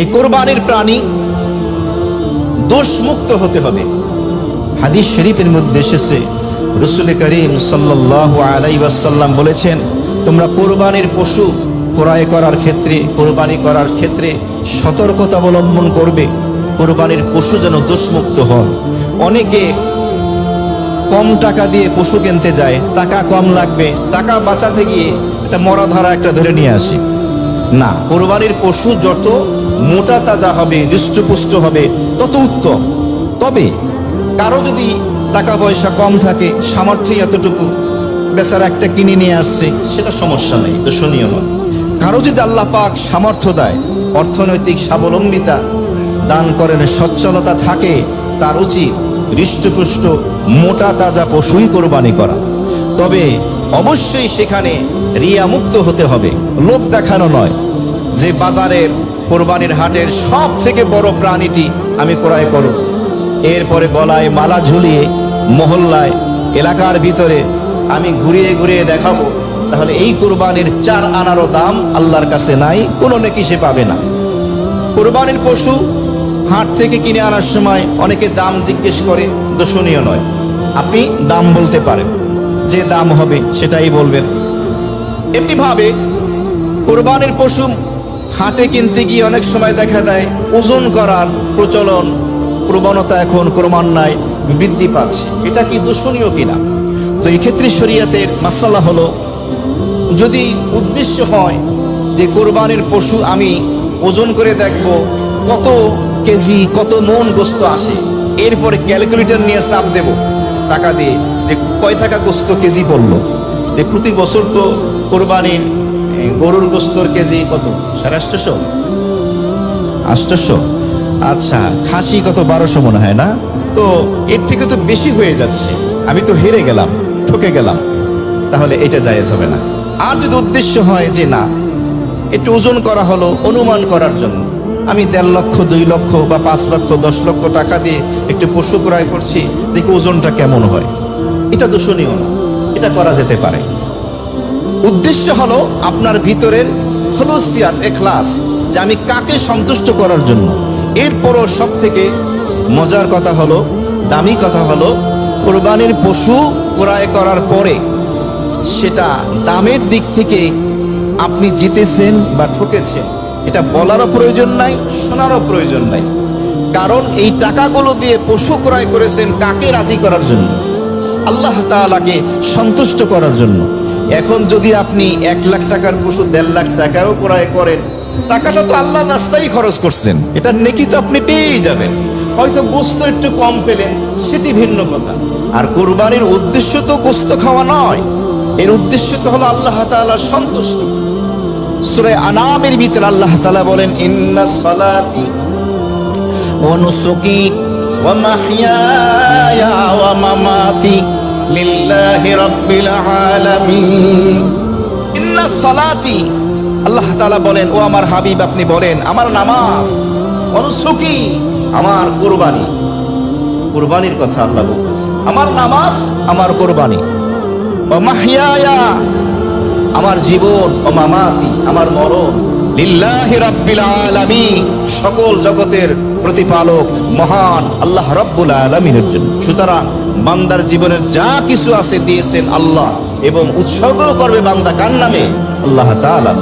এই কোরবানির প্রাণী দোষমুক্ত হতে হবে। হাদিস শরীফের মধ্যে এসেছে, রসুল করিম ওয়াসাল্লাম বলেছেন, তোমরা কোরবানির পশু ক্রয় করার ক্ষেত্রে, কোরবানি করার ক্ষেত্রে সতর্কতা অবলম্বন করবে। কোরবানির পশু যেন দোষমুক্ত হন। অনেকে কম টাকা দিয়ে পশু কিনতে যায়, টাকা কম লাগবে, টাকা বাঁচাতে গিয়ে একটা মরা ধরা একটা ধরে নিয়ে আসে। না, কোরবানির পশু যত মোটা তাজা হবে, হৃষ্টপুষ্ট হবে, তত উত্তম। তবে কারও যদি টাকা পয়সা কম থাকে, সামর্থ্য এতটুকু বেচারা একটা কিনে নিয়ে আসছে, সেটা সমস্যা নেই, তো দর্শনীয় নয় কারও যদি আল্লাহ পাক সামর্থ্য দেয়, অর্থনৈতিক স্বাবলম্বিতা দান করেন, সচ্ছলতা থাকে, তার উচিত হৃষ্টপুষ্ট, মোটা তাজা পশুই কোরবানি করা। তবে অবশ্যই সেখানে রিয়া মুক্ত হতে হবে। লোক দেখানো নয় যে বাজারের কোরবানির হাটের সব থেকে বড় প্রাণীটি আমি ক্রয় করব। এরপরে গলায় মালা ঝুলিয়ে, মহল্লায়, এলাকার ভিতরে আমি ঘুরিয়ে ঘুরিয়ে দেখাবো। তাহলে এই কোরবানির চার আনারও দাম আল্লাহর কাছে নাই, কোনো নেকি সে পাবে না। কোরবানির পশু হাট থেকে কিনে আনার সময় অনেকে দাম জিজ্ঞেস করে দোষণীয় নয়। আপনি দাম বলতে পারেন, যে দাম হবে সেটাই বলবেন। এমনিভাবে কোরবানির পশু হাটে কিনতে গিয়ে অনেক সময় দেখা দেয়, ওজন করার প্রচলন, প্রবণতা এখন ক্রমান্বয়ে বৃদ্ধি পাচ্ছে। এটা কি দূষণীয় কিনা? তো এই ক্ষেত্রে শরিয়াতের মাসালা হলো, যদি উদ্দেশ্য হয় যে কোরবানির পশু আমি ওজন করে দেখব, কত কেজি, কত মন গোস্ত আসে, এরপরে ক্যালকুলেটর নিয়ে চাপ দেব, টাকা দিয়ে যে কয় টাকা গোস্ত কেজি পড়ল। যে প্রতি বছর তো কোরবানির গরুর গোস্তর কেজি কত? সাড়ে আটশোশো? আটশোশো? আচ্ছা খাসি কত বারোশো মনে হয় না? তো এর থেকে তো বেশি হয়ে যাচ্ছে। আমি তো হেরে গেলাম, ঠকে গেলাম। তাহলে এটা জায়েজ হবে না। আর যদি উদ্দেশ্য হয় যে না, একটু ওজন করা হলো, অনুমান করার জন্য। আমি দেড় লক্ষ, দুই লক্ষ বা পাঁচ লক্ষ, দশ লক্ষ টাকা দিয়ে একটু পশু ক্রয় করছি, দেখি ওজনটা কেমন হয়। এটা দূষণীয় না। এটা করা যেতে পারে। উদ্দেশ্য হলো আপনার ভিতরের খলসিয়াত এখলাস, যে আমি কাকে সন্তুষ্ট করার জন্য? এরপরও সব থেকে মজার কথা হলো, দামি কথা হলো, কোরবানির পশু ক্রয় করার পরে সেটা দামের দিক থেকে আপনি জিতেছেন বা ঠকেছেন। এটা বলারও প্রয়োজন নাই, শোনারও প্রয়োজন নাই। কারণ এই টাকাগুলো দিয়ে পশু ক্রয় করেছেন কাকে রাজি করার জন্য? আল্লাহ তাআলাকে সন্তুষ্ট করার জন্য। এখন যদি আপনি এক লাখ টাকার পশু দেড় লাখ টাকাও ক্রয় করেন, টাকাটা তো আল্লাহ নাস্তাই খরচ করছেন। এটা নেকি তো আপনি পেয়েই যাবেন। হয়তো গোস্ত একটু কম পেলেন, সেটি ভিন্ন কথা। আর কোরবানির উদ্দেশ্য তো গোস্ত খাওয়া নয়। এর উদ্দেশ্য তো হলো আল্লাহ তালা সন্তুষ্ট। সুরে আনামের ভিতরে আল্লাহ তালা বলেন, ইন্না সলাতি ওয়া নুসুকি ওয়া মাহইয়ায়া মামাতি। লিল্লাহি রাব্বিল আলামিন। ইন্না সালাতি, আল্লাহ তাআলা বলেন, ও আমার হাবিব, আপনি বলেন, আমার নামাজ অনুসুকি, আমার কুরবানি। কুরবানির কথা আল্লাহ বলতেছে আমার নামাজ, আমার কুরবানি। ও মাহিয়ায়া, আমার জীবন, ও মামাতি, আমার মরণ। লিল্লাহি রাব্বিল আলামিন। সকল জগতের প্রতিপালক মহান আল্লাহ রব্বুল আলামিনের জন্য। সুতরাং বান্দার জীবনের যা কিছু আছে দিয়েছেন আল্লাহ এবং উৎসর্গ করবে বান্দা কার নামে? আল্লাহ তাআলা।